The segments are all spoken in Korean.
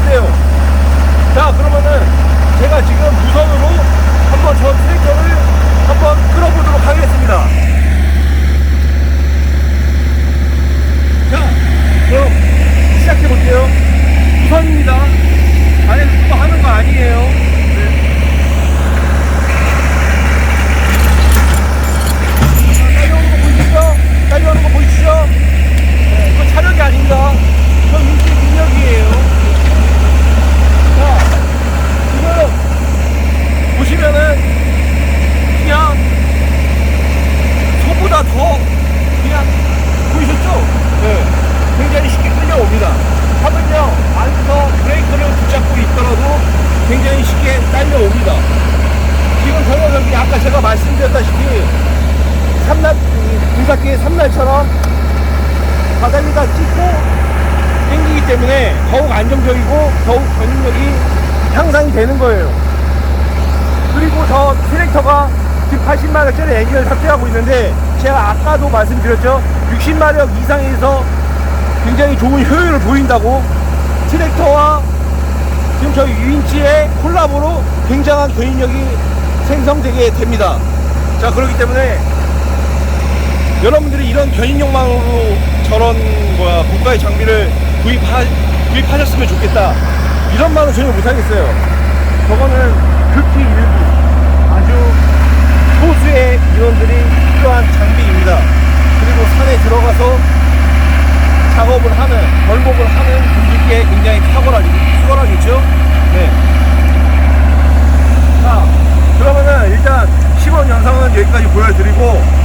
안 돼요. 자, 그러면은 제가 지금 무선으로 한번 저 트랙터를 한번 끌어보도록 하겠습니다. 삼날 군사기의 삼날처럼 바닥에다. 찍고 땡기기 때문에 더욱 안정적이고 더욱 견인력이 향상이 되는 거예요. 그리고 저 트랙터가 지금 80마력짜리 엔진을 탑재하고 있는데 제가 아까도 말씀드렸죠. 60마력 이상에서 굉장히 좋은 효율을 보인다고. 트랙터와 지금 저희 유인치의 콜라보로 굉장한 견인력이 생성되게 됩니다. 자 그렇기 때문에 여러분들이 이런 견인력만으로 저런 뭐야 고가의 장비를 구입하, 구입하셨으면 좋겠다. 이런 말은 전혀 못하겠어요. 저거는 극히 일부 아주 소수의 인원들이 필요한 장비입니다. 그리고 산에 들어가서 작업을 하는 벌목을 하는 분들께 굉장히 탁월하겠, 탁월하겠죠? 네. 자 그러면은 일단 10원 영상은 여기까지 보여드리고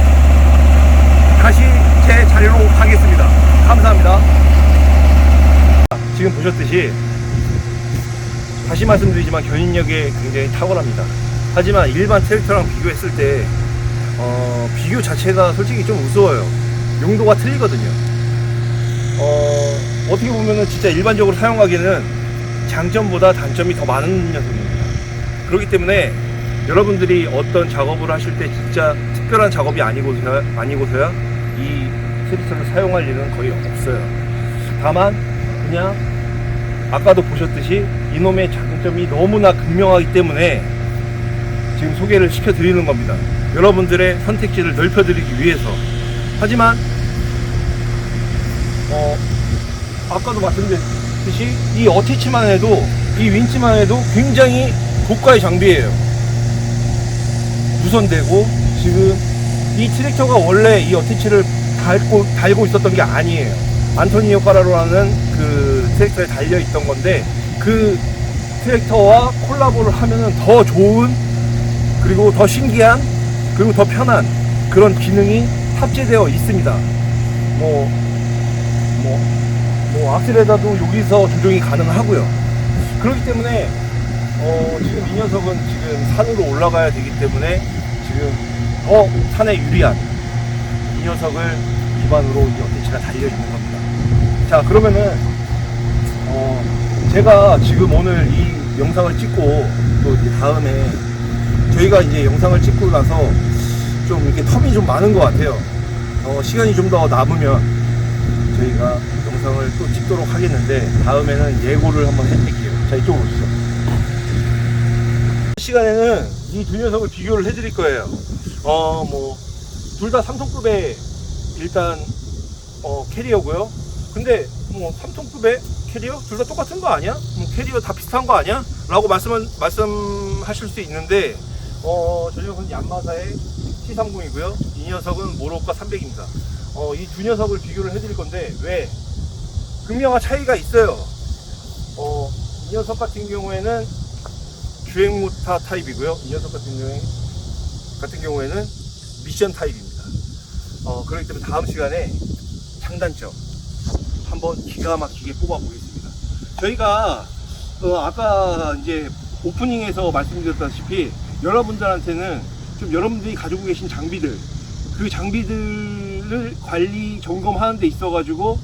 다시 제 자리로 가겠습니다. 감사합니다. 지금 보셨듯이 다시 말씀드리지만 견인력이 굉장히 탁월합니다. 하지만 일반 트랙터랑 비교했을 때 어, 비교 자체가 솔직히 좀 우스워요. 용도가 틀리거든요. 어, 어떻게 보면은 진짜 일반적으로 사용하기에는 장점보다 단점이 더 많은 녀석입니다. 그렇기 때문에 여러분들이 어떤 작업을 하실 때 진짜 특별한 작업이 아니고서야, 아니고서야 이 트랙터를 사용할 일은 거의 없어요. 다만 그냥 아까도 보셨듯이 이놈의 장점이 너무나 극명하기 때문에 지금 소개를 시켜드리는 겁니다. 여러분들의 선택지를 넓혀드리기 위해서. 하지만 어, 아까도 말씀드렸듯이 이 어티치만 해도 이 윈치만 해도 굉장히 고가의 장비예요. 무선되고 지금 이 트랙터가 원래 이 어티치를 달고 달고 있었던 게 아니에요. 안토니오 카라로라는 그 트랙터에 달려 있던 건데 그 트랙터와 콜라보를 하면은 더 좋은 그리고 더 신기한 그리고 더 편한 그런 기능이 탑재되어 있습니다. 뭐 뭐, 뭐 악셀에다도 여기서 조정이 가능하고요. 그렇기 때문에 어, 지금 이 녀석은 지금 산으로 올라가야 되기 때문에 지금 더 산에 유리한 이 녀석을 기반으로 이 어테치가 달려 있는 겁니다. 자 그러면은 어, 제가 지금 오늘 이 영상을 찍고 또 이제 다음에 저희가 이제 영상을 찍고 나서 좀 이렇게 텀이 좀 많은 것 같아요. 어, 시간이 좀 더 남으면 저희가 영상을 또 찍도록 하겠는데 다음에는 예고를 한번 해드릴게요. 자 이쪽으로 오시죠. 시간에는 이 두 녀석을 비교를 해드릴 거예요. 어 뭐 둘다 3톤급의 일단 어 캐리어고요. 근데 뭐 3톤급의 캐리어 둘 다 똑같은 거 아니야? 뭐 캐리어 다 비슷한 거 아니야? 라고 말씀 말씀하실 수 있는데 어 저 녀석은 얀마사의 T30이고요. 이 녀석은 모로카 300입니다. 어, 이 두 녀석을 비교를 해드릴 건데 왜 극명한 차이가 있어요. 어, 이 녀석 같은 경우에는 주행 모타 타입이고요. 이 녀석 같은 경우에 같은 경우에는 미션 타입입니다. 어, 그렇기 때문에 다음 시간에 장단점 한번 기가 막히게 뽑아보겠습니다. 저희가 어, 아까 이제 오프닝에서 말씀드렸다시피 여러분들한테는 좀 여러분들이 가지고 계신 장비들 그 장비들을 관리 점검하는 데 있어 가지고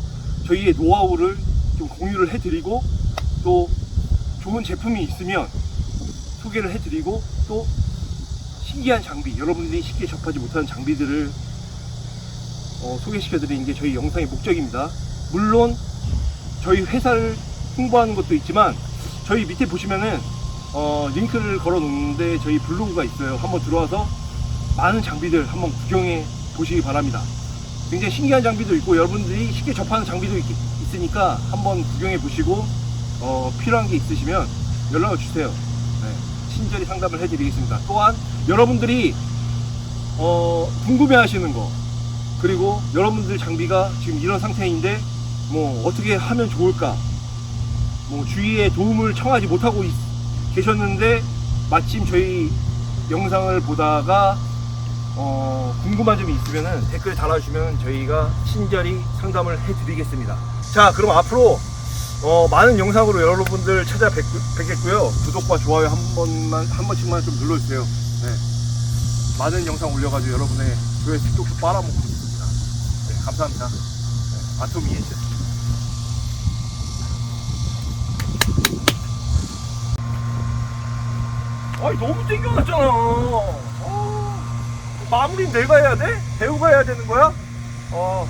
저희의 노하우를 좀 공유를 해드리고 또 좋은 제품이 있으면 소개를 해드리고 또 신기한 장비 여러분들이 쉽게 접하지 못하는 장비들을 어, 소개시켜드리는 게 저희 영상의 목적입니다 물론 저희 회사를 홍보하는 것도 있지만 저희 밑에 보시면은 어, 링크를 걸어 놓는데 저희 블로그가 있어요 한번 들어와서 많은 장비들 한번 구경해 보시기 바랍니다. 굉장히 신기한 장비도 있고 여러분들이 쉽게 접하는 장비도 있, 으니까 한번 구경해 보시고 어, 필요한 게 있으시면 연락을 주세요. 네, 친절히 상담을 해드리겠습니다. 또한 여러분들이 어, 궁금해하시는 거 그리고 여러분들 장비가 지금 이런 상태인데 뭐 어떻게 하면 좋을까 뭐 주위에 도움을 청하지 못하고 있- 계셨는데 마침 저희 영상을 보다가 어, 궁금한 점이 있으면 댓글 달아주시면 저희가 친절히 상담을 해드리겠습니다. 자, 그럼 앞으로 어, 많은 영상으로 여러분들 찾아뵙겠고요. 구독과 좋아요 한 번만 한 번씩만 좀 눌러주세요. 네. 많은 영상 올려가지고 여러분의 조회수 쪽쪽 빨아먹고 있습니다. 네, 감사합니다. 네, 아토미 예시. 아니 너무 땡겨놨잖아. 어, 마무리 내가 해야 돼? 배우가 해야 되는 거야? 어,